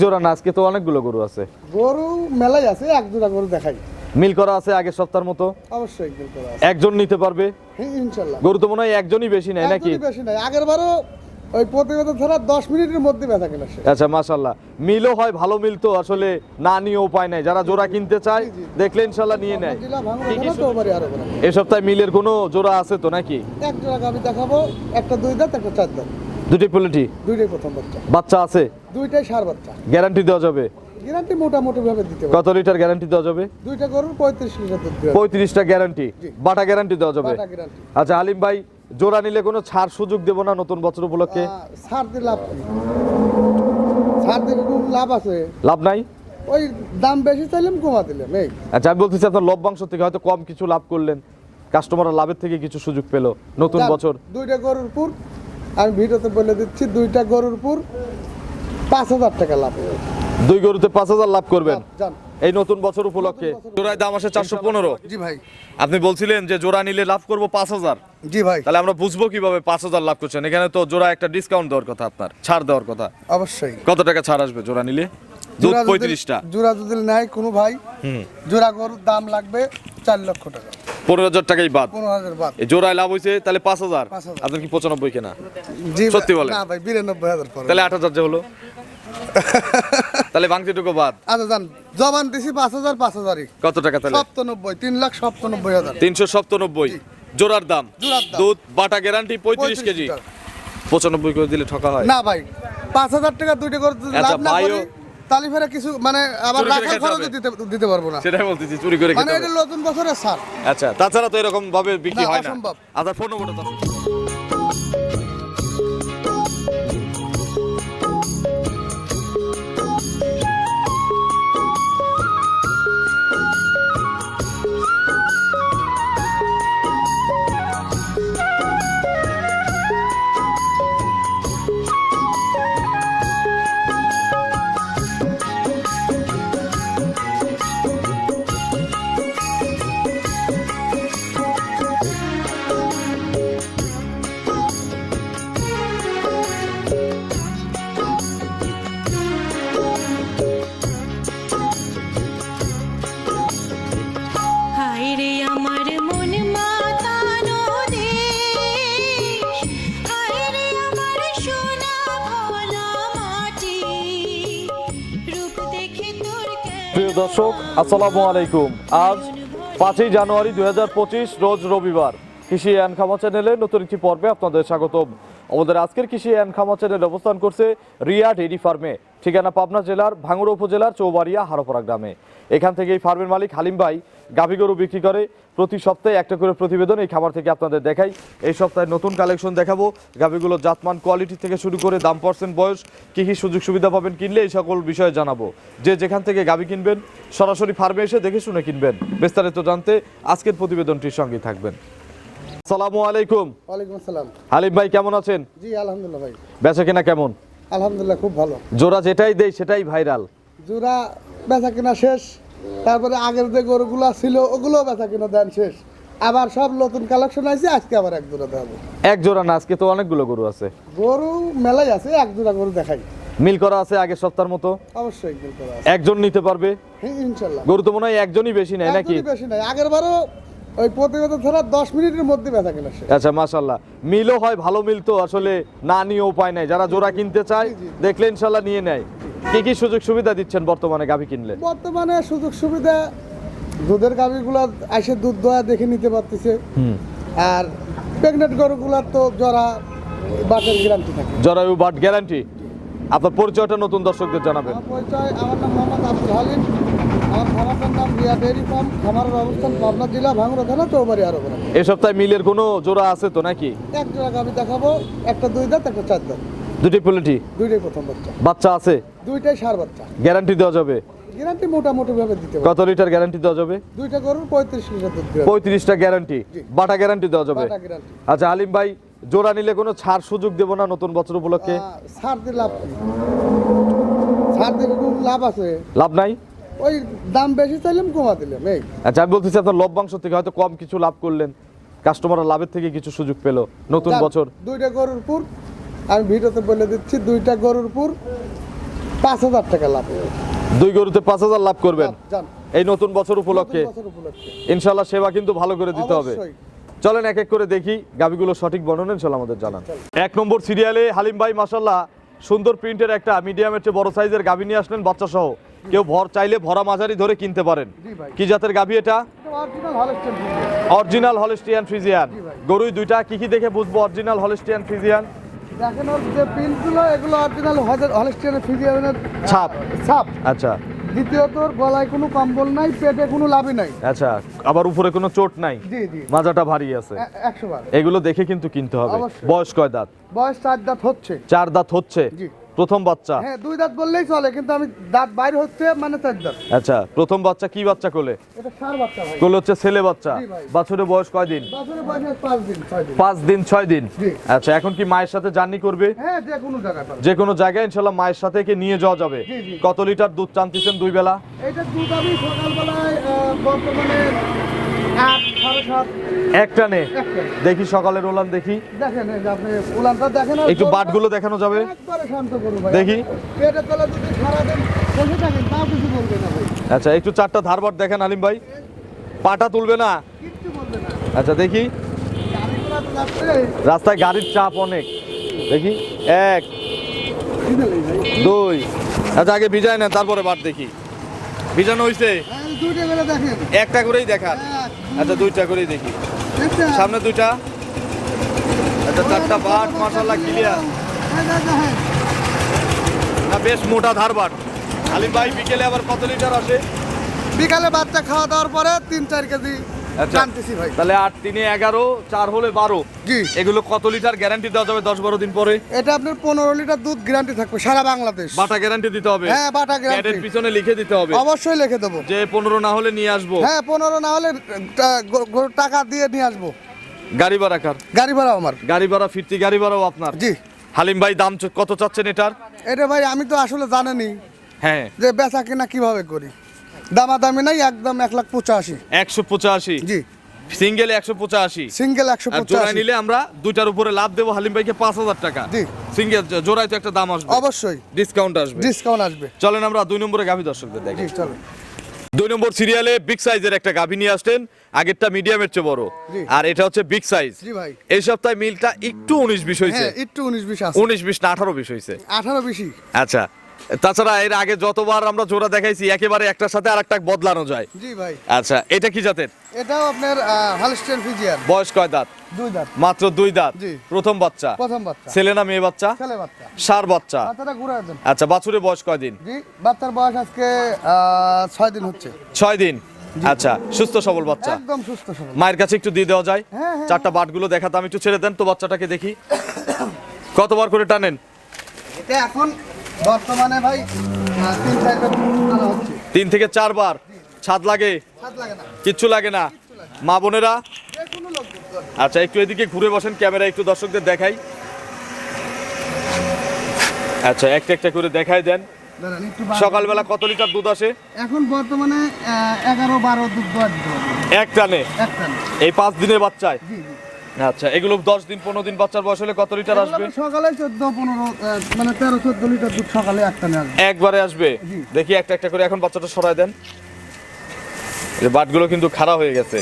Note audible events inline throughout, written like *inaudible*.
জোড়া না আজকে তো অনেকগুলো গরু আছে। গরু মেলাই আছে এক গরু দেখাই। মিল করা আছে আগের সপ্তাহের মতো? অবশ্যই একদিন করে আছে। একজন নিতে পারবে? হ্যাঁ, ইনশাল্লাহ। গরু তো মনে হয় একজনই বেশি নেয় নাকি? বেশি নাই আগের বারও ওই প্রতিবেদন ছাড়া দশ মিনিটের মধ্যে শেষ। আচ্ছা মিলও হয় ভালো মিল তো আসলে না নিয়ে উপায় নাই। যারা জোড়া কিনতে চায়। দেখলে ইনশাল্লাহ নিয়ে নেয়। জেলা কি কি থানা চৌবাড়ি আরও বড়। এ সপ্তাহে মিলের কোনো জোড়া আছে তো নাকি? এক জোড়া গাবি দেখাবো একটা দুই দাঁত একটা চার দাঁত। দুটি পোলিটি দুইটাই প্রথম বাচ্চা। বাচ্চা আছে? দুইটাই সার বাচ্চা। গ্যারান্টি দেওয়া যাবে? গ্যারান্টি মোটামুটি ভাবে দিতে কত লিটার গ্যারান্টি দেওয়া যাবে? দুইটা গরুর পঁয়ত্রিশ লিটার দুধ দেওয়া পঁয়ত্রিশটা গ্যারান্টি বাটা গ্যারান্টি দেওয়া যাবে? বাটা গ্যারান্টি আচ্ছা আলিম ভাই জোড়া নিলে কোনো ছাড় সুযোগ দেবো না নতুন বছর উপলক্ষে? ছাড় দিলে লাভ কি? সার দিয়ে খুব লাভ আছে? লাভ নাই? ওই দাম বেশি চাইলাম কমা দিলাম এই। আচ্ছা আমি বলতেছি আপনার লভ্যাংশ থেকে হয়তো কম কিছু লাভ করলেন। কাস্টমাররা লাভের থেকে কিছু সুযোগ পেল নতুন বছর। দুইটা গরুর পুর। আমি ভিডিওতে বলে দিচ্ছি দুইটা গরুর পুর পাঁচ হাজার টাকা লাভ দুই গরুতে পাঁচ হাজার লাভ করবেন? এই নতুন বছর উপলক্ষে? জোড়ায় দাম আসে চারশো পনেরো। জি ভাই। আপনি বলছিলেন যে জোড়া নিলে লাভ করব পাঁচ হাজার। জি ভাই। তাহলে আমরা বুঝব কীভাবে পাঁচ হাজার লাভ করছেন? এখানে তো জোড়া একটা ডিসকাউন্ট দেওয়ার কথা আপনার ছাড় দেওয়ার কথা। অবশ্যই। কত টাকা ছাড় আসবে জোড়া নিলে? দুধ পঁয়ত্রিশটা। জোড়া যদি নেয় কোনো ভাই হুম। জোড়া গরুর দাম লাগবে চার লক্ষ টাকা। পনেরো হাজার টাকাই বাদ। জোড়ায় লাভ হয়েছে তাহলে পাঁচ হাজার। পাঁচ আপনার কি পঁচানব্বই কেনা? জি সত্যি হাজার তাহলে আট হাজার যে হলো। *laughs* তাহলে বাংতিটুকু বাদ। আচ্ছা যান জবান দিছি পাঁচ হাজার পাঁচ হাজারই। কত টাকা তাহলে? সপ্তানব্বই তিন লাখ সপ্তানব্বই হাজার। তিনশো সপ্তানব্বই। জোড়ার দাম? দুধ বাটা গ্যারান্টি পঁয়ত্রিশ কেজি। পঁচানব্বই করে দিলে ঠকা হয়। না ভাই পাঁচ হাজার টাকা দুইটা করে আচ্ছা, লাভ না তালি ফেরা কিছু মানে আবার রাখার খরচ দিতে দিতে পারব না। সেটাই বলতেছি চুরি করে মানে এটা নতুন বছরের সার। আচ্ছা তাছাড়া তো এরকম ভাবে বিক্রি হয় না। অসম্ভব। আপনার ফোন নম্বরটা প্রিয় দর্শক, আসসালামু আলাইকুম। আজ পাঁচই জানুয়ারি দুই হাজার পঁচিশ, রোজ রবিবার। কৃষি অ্যান্ড খামা চ্যানেলে নতুন একটি পর্বে আপনাদের স্বাগতম। আমাদের আজকের কৃষি অ্যান্ড খামা চ্যানেল অবস্থান করছে রিয়া ডেইরি ফার্মে। ঠিকানা পাবনা জেলার ভাঙড়া উপজেলার চৌবাড়িয়া হারোপাড়া গ্রামে। এখান থেকে এই ফার্মের মালিক হালিম ভাই গাভী গরু বিক্রি করে প্রতি সপ্তাহে একটা করে প্রতিবেদন এই খাবার থেকে আপনাদের দেখাই। এই সপ্তাহে নতুন কালেকশন দেখাবো। গাভীগুলোর জাতমান কোয়ালিটি থেকে শুরু করে দাম পার্সেন্ট বয়স, কী কী সুযোগ সুবিধা পাবেন কিনলে এই সকল বিষয়ে জানাব। যে যেখান থেকে গাভী কিনবেন, সরাসরি ফার্মে এসে দেখে শুনে কিনবেন। বিস্তারিত জানতে আজকের প্রতিবেদনটির সঙ্গে থাকবেন। আসসালামু আলাইকুম। ওয়ালাইকুম আসসালাম। হালিম ভাই কেমন আছেন? জি আলহামদুলিল্লাহ ভাই। বেচা কেনা কেমন? আলহামদুলিল্লাহ খুব ভালো। জোড়া যেটাই দেয় সেটাই ভাইরাল। জোড়া বেচা কেনা শেষ তারপরে আগের যে গরুগুলো ছিল ওগুলো বেচা কেনা দেন শেষ। আবার সব নতুন কালেকশন আছে আজকে আবার এক জোড়া দেখাবো। এক জোড়া না আজকে তো অনেকগুলো গরু আছে। গরু মেলাই আছে এক জোড়া গরু দেখাই। মিল করা আছে আগের সপ্তাহের মতো? অবশ্যই একদিন করে আছে। একজন নিতে পারবে? ইনশাল্লাহ। গরু তো মনে হয় একজনই বেশি নেয় নাকি? বেশি নাই আগের বারও ওই প্রতিবেদন ছাড়া দশ মিনিটের মধ্যে কেনা শেষ আচ্ছা মাশাল্লাহ মিলও হয় ভালো মিল তো আসলে না নিয়ে উপায় নাই। যারা জোড়া কিনতে চায়। দেখলে ইনশাল্লাহ নিয়ে নেয়। কি কি সুযোগ সুবিধা দিচ্ছেন বর্তমানে গাভী কিনলে? বর্তমানে সুযোগ সুবিধা দুধের গাভিগুলো এসে দুধ দোয়া দেখে নিতে পারতেছে। আর প্রেগনেন্ট গরুগুলার তো জরা বাটের গ্যারান্টি থাকে। জরায়ু বাট গ্যারান্টি আপনার পরিচয়টা নতুন দর্শকদের জানাবেন। পরিচয় আমার নাম মোহাম্মদ আব্দুল হালিম। আমার খামারটার নাম রিয়া ডেয়ারি ফার্ম। খামারের অবস্থান পাবনা জেলা ভাঙড়া থানা চৌবাড়ি আরও বড়। এই সপ্তাহে মিলের কোনো জোড়া আছে তো নাকি? এক জোড়া গাভি দেখাবো একটা দুই দাঁত একটা চার দাঁত। পোলিটি? দুইটাই প্রথম বাচ্চা। বাচ্চা আছে? দুইটাই সার বাচ্চা। গ্যারান্টি দেওয়া যাবে? গ্যারান্টি মোটামুটি ভাবে দিতে কত লিটার গ্যারান্টি দেওয়া যাবে? দুইটা গরুর লিটার দুধ গ্যারান্টি। বাটা গ্যারান্টি দেওয়া যাবে? Bata guarantee. আচ্ছা আলিম ভাই জোড়া নিলে কোনো ছাড় সুযোগ দেবো না নতুন বছর উপলক্ষে? দিয়ে লাভ দিয়ে খুব লাভ আছে? লাভ নাই? ওই দাম বেশি চাইলাম কমা দিলাম এই। আচ্ছা আমি বলতেছি আপনার লভ্যাংশ থেকে হয়তো কম কিছু লাভ করলেন। কাস্টমাররা লাভের থেকে কিছু সুযোগ পেল নতুন বছর। দুইটা গরুর পুর আমি ভিডিওতে বলে দিচ্ছি দুইটা গরুর পুর পাঁচ হাজার টাকা লাভ দুই গরুতে পাঁচ হাজার লাভ করবেন। এই নতুন বছর উপলক্ষে। ইনশাল্লাহ সেবা কিন্তু ভালো করে দিতে হবে। চলেন এক এক করে দেখি গাবিগুলো সঠিক বর্ণনা ইনশাল্লাহ আমাদের জানান। এক নম্বর সিরিয়ালে হালিম ভাই মাসাল্লাহ সুন্দর প্রিন্টের একটা মিডিয়ামের চেয়ে বড় সাইজের গাবি নিয়ে আসলেন বাচ্চা সহ কেউ ভর চাইলে ভরা মাঝারি ধরে কিনতে পারেন। কি জাতের গাবি এটা? অরিজিনাল হলিস্টিয়ান ফ্রিজিয়ান গরুই দুইটা কি কি দেখে বুঝব অরিজিনাল হলিস্টিয়ান ফ্রিজিয়ান দেখেন ওর যে প্রিন্টগুলো এগুলো অরিজিনাল হলস্টেনের ফিজিয়ানের ছাপ। ছাপ। আচ্ছা। দ্বিতীয়ত ওর গলায় কোনো কম্বল নাই পেটে কোনো লাভই নাই। আচ্ছা আবার উপরে কোনো চোট নাই? জি জি। মাজাটা ভারী আছে। বার। এগুলো দেখে কিন্তু কিনতে হবে। অবশ্যই। বয়স কয় দাঁত? বয়স চার দাঁত হচ্ছে। চার দাঁত হচ্ছে। জি। প্রথম বাচ্চা? হ্যাঁ দুই দাঁত বললেই চলে কিন্তু আমি দাঁত বাইরে হচ্ছে মানে চার দাঁত। আচ্ছা প্রথম বাচ্চা কি বাচ্চা কোলে? এটা সার বাচ্চা ভাই। কোলে হচ্ছে ছেলে বাচ্চা। বাছুরের বয়স কয় দিন? বাছুরের বয়স 5 দিন 6 দিন। 5 দিন 6 দিন। আচ্ছা এখন কি মায়ের সাথে জার্নি করবে? হ্যাঁ যে কোনো জায়গায় যে কোনো জায়গায় ইনশাআল্লাহ মায়ের সাথে কি নিয়ে যাওয়া যাবে। কত লিটার দুধ টানতেছেন দুই বেলা? এটা দুধ আমি সকালবেলায় বর্তমানে এক টানে দেখি সকালের ওলান দেখি। একটু বাটগুলো একটু বাটগুলো দেখানো যাবে। দেখি। আচ্ছা একটু চারটা ধার বাট দেখেন আলিম ভাই। পাটা তুলবে না? আচ্ছা দেখি। রাস্তায় গাড়ির চাপ অনেক। দেখি। এক দুই। আচ্ছা আগে ভিজায় না তারপরে বাট দেখি। ভিজানো হইছে? একটা করেই দেখান। আচ্ছা দুইটা করে দেখি। সামনে দুইটা। আচ্ছা চারটা বাট মাশাল্লাহ ক্লিয়ার হ্যাঁ, হ্যাঁ, হ্যাঁ। না বেশ মোটা ধার বাট। আলিম ভাই বিকেলে আবার কত লিটার আসে? বিকালে বাচ্চা খাওয়া দাওয়ার পরে তিন চার কেজি। টানতেছি ভাই। তাহলে আট তিনে এগারো চার হলে বারো। জি। এগুলো কত লিটার গ্যারান্টি দেওয়া যাবে দশ বারো দিন পরে? এটা আপনার পনেরো লিটার দুধ গ্যারান্টি থাকবে সারা বাংলাদেশ। বাটা গ্যারান্টি দিতে হবে। হ্যাঁ বাটা গ্যারান্টি পিছনে লিখে দিতে হবে। অবশ্যই লিখে দেবো। যে পনেরো না হলে নিয়ে আসব। হ্যাঁ পনেরো না হলে টাকা দিয়ে নিয়ে আসব। গাড়ি ভাড়া কার? গাড়ি ভাড়া আমার। গাড়ি ভাড়া ফিরতি গাড়ি ভাড়াও আপনার? জি। হালিম ভাই দাম কত চাচ্ছেন এটার? এটা ভাই আমি তো আসলে জানেনি হ্যাঁ। যে বেচা কিনা কীভাবে করি। দামাদামি নাই একদম এক লাখ পঁচাশি। একশো পঁচাশি? জি। সিঙ্গেল একশো পঁচাশি? সিঙ্গেল একশো জোড়ায় নিলে আমরা দুইটার উপরে লাভ দেবো হালিম ভাইকে পাঁচ হাজার টাকা। সিঙ্গেল জোড়ায় তো একটা দাম আসবে। অবশ্যই। ডিসকাউন্ট আসবে। ডিসকাউন্ট আসবে। চলেন আমরা দুই নম্বরে গাভী দর্শকদের দেখি। জি চলো দুই নম্বর সিরিয়ালে বিগ সাইজের একটা গাভী নিয়ে আসলেন আগেরটা মিডিয়ামের চেয়ে বড়। আর এটা হচ্ছে বিগ সাইজ। এই সপ্তাহে মিলটা একটু উনিশ বিশ হয়েছে। হ্যাঁ একটু উনিশ বিশ উনিশ বিশ না আঠারো বিশ হয়েছে। আঠারো বেশি আচ্ছা। তাছাড়া এর আগে যতবার আমরা জোড়া দেখাইছি একেবারে একটার সাথে আরেকটা বদলানো যায়। জি ভাই। আচ্ছা এটা কি জাতের? এটাও আপনার হালস্টেন ফিজিয়ান। বয়স কয় দাঁত? দুই দাঁত। মাত্র দুই দাঁত? জি। প্রথম বাচ্চা? প্রথম বাচ্চা। ছেলে না মেয়ে বাচ্চা? ছেলে বাচ্চা। সার বাচ্চা? বাচ্চাটা ঘুরে দেন আচ্ছা বাছুরের বয়স কয় দিন? জি বাচ্চার বয়স আজকে আহ, ছয় দিন হচ্ছে। ছয় দিন? আচ্ছা সুস্থ সবল বাচ্চা? একদম সুস্থ সবল। মায়ের কাছে একটু দিয়ে দেওয়া যায়। হ্যাঁ, হ্যাঁ, চারটা বাটগুলো দেখাতে আমি একটু ছেড়ে দেন তো বাচ্চাটাকে দেখি। কতবার করে টানেন? এটা এখন বর্তমানে ভাই তিন আনা হচ্ছে। তিন থেকে চারবার? ছাদ লাগে? কিচ্ছু লাগে না? মা বোনেরা। আচ্ছা একটু এদিকে ঘুরে বসেন ক্যামেরা একটু দর্শকদের দেখাই। আচ্ছা একটা একটা করে দেখাই দেন। সকালবেলা কত লিটার দুধ আসে? এখন বর্তমানে এগারো বারো দুধ এক টানে। এই পাঁচ দিনের বাচ্চায়? আচ্ছা এগুলো দশ দিন পনেরো দিন বাচ্চার বয়স হলে কত লিটার আসবে? সকালে চোদ্দ পনেরো মানে তেরো চোদ্দ লিটার দুধ সকালে একটা একবারে আসবে? দেখি একটা একটা করে এখন বাচ্চাটা সরাই দেন। এই বাটগুলো কিন্তু খারাপ হয়ে গেছে।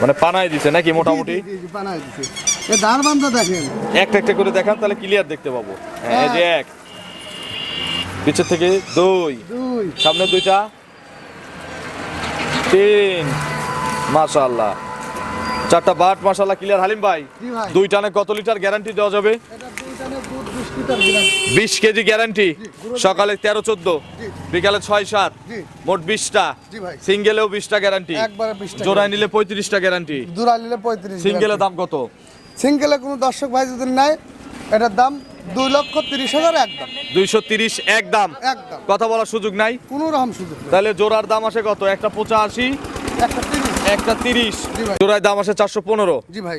মানে পানাই দিছে নাকি মোটামুটি? বানায় দিছে। এ ধার বান্ধা দেখেন। একটা একটা করে দেখান তাহলে ক্লিয়ার দেখতে পাবো। হ্যাঁ এই যে এক। পিছের থেকে দুই। দুই। সামনে দুইটা। তিন। মাশাআল্লাহ। চারটা বাট মাশাআল্লাহ ক্লিয়ার হালিম ভাই দুই টানে কত লিটার গ্যারান্টি দেওয়া যাবে? বিশ কেজি গ্যারান্টি সকালে তেরো চোদ্দ বিকালে ছয় সাত মোট বিশটা। সিঙ্গেলেও বিশটা গ্যারান্টি জোড়ায় নিলে পঁয়ত্রিশটা গ্যারান্টি জোড়া নিলে পঁয়ত্রিশ সিঙ্গেলের দাম কত? সিঙ্গেলে কোনো দর্শক ভাই যদি নেয় এটার দাম দুই লক্ষ তিরিশ হাজার একদম। দুইশো তিরিশ এক দাম একদম। কথা বলার সুযোগ নাই। কোনো রকম সুযোগ তাহলে জোড়ার দাম আসে কত? একটা পঁচাশি। একটা একটা তিরিশ। জোড়ায় দাম আসে চারশো পনেরো। জি ভাই।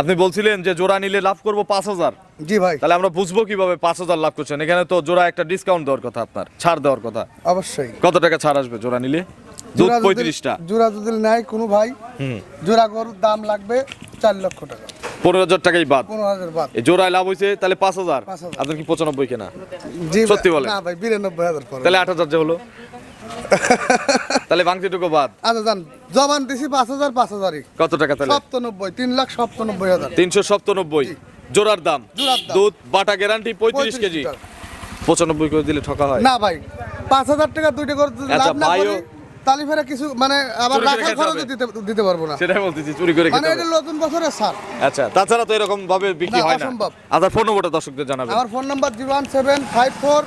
আপনি বলছিলেন যে জোড়া নিলে লাভ করব পাঁচ হাজার। জি ভাই। তাহলে আমরা বুঝব কীভাবে পাঁচ হাজার লাভ করছেন। এখানে তো জোড়া একটা ডিসকাউন্ট দেওয়ার কথা আপনার ছাড় দেওয়ার কথা। অবশ্যই। কত টাকা ছাড় আসবে জোড়া নিলে? দুধ পঁয়ত্রিশটা। জোড়া যদি নেয় কোনো ভাই হুম। জোড়া গরুর দাম লাগবে চার লক্ষ টাকা। পনেরো হাজার টাকাই বাদ। এই জোড়ায় লাভ হয়েছে তাহলে পাঁচ হাজার। 5,000 আপনার কি পঁচানব্বই কেনা? জি সত্যি ভাই বিরানব্বই হাজার তাহলে আট হাজার যে হলো। *laughs* তাহলে বাংতিটুকু বাদ। আচ্ছা যান। জবান দিছি পাঁচ হাজার পাঁচ হাজারই। কত টাকা তাহলে? সপ্তানব্বই তিন লাখ সপ্তানব্বই হাজার। তিনশো সপ্তানব্বই। জোড়ার দাম? দুধ বাটা গ্যারান্টি পঁয়ত্রিশ কেজি। পঁচানব্বই করে দিলে ঠকা হয়? না ভাই পাঁচ হাজার টাকা দুইটা করে আচ্ছা, লাভ না করি তালি ফেরা কিছু মানে আবার রাখার খরচ দিতে দিতে পারব না। সেটাই বলতেছি চুরি করে মানে এটা নতুন বছরের সার। আচ্ছা তাছাড়া তো এরকম ভাবে বিক্রি হয় না। অসম্ভব। আচ্ছা ফোন নম্বরটা দর্শকদের জানাবেন। আমার phone number zero one seven five four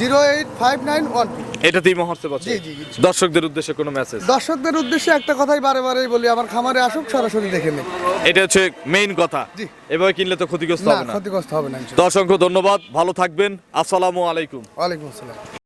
zero eight five nine one. এটাতেই মহর্ষে পাচ্ছে জি, জি, জি। দর্শকদের উদ্দেশ্যে কোনো মেসেজ দর্শকদের উদ্দেশ্যে একটা কথাই বারে বারেই বলি আমার খামারে আসুক সরাসরি দেখে নিন এটা হচ্ছে মেইন কথা। জি। এভাবে কিনলে তো ক্ষতিগ্রস্ত হবে না ক্ষতিগ্রস্ত হবে না অসংখ্য ধন্যবাদ ভালো থাকবেন। আসসালামু আলাইকুম। ওয়ালাইকুম আসসালাম।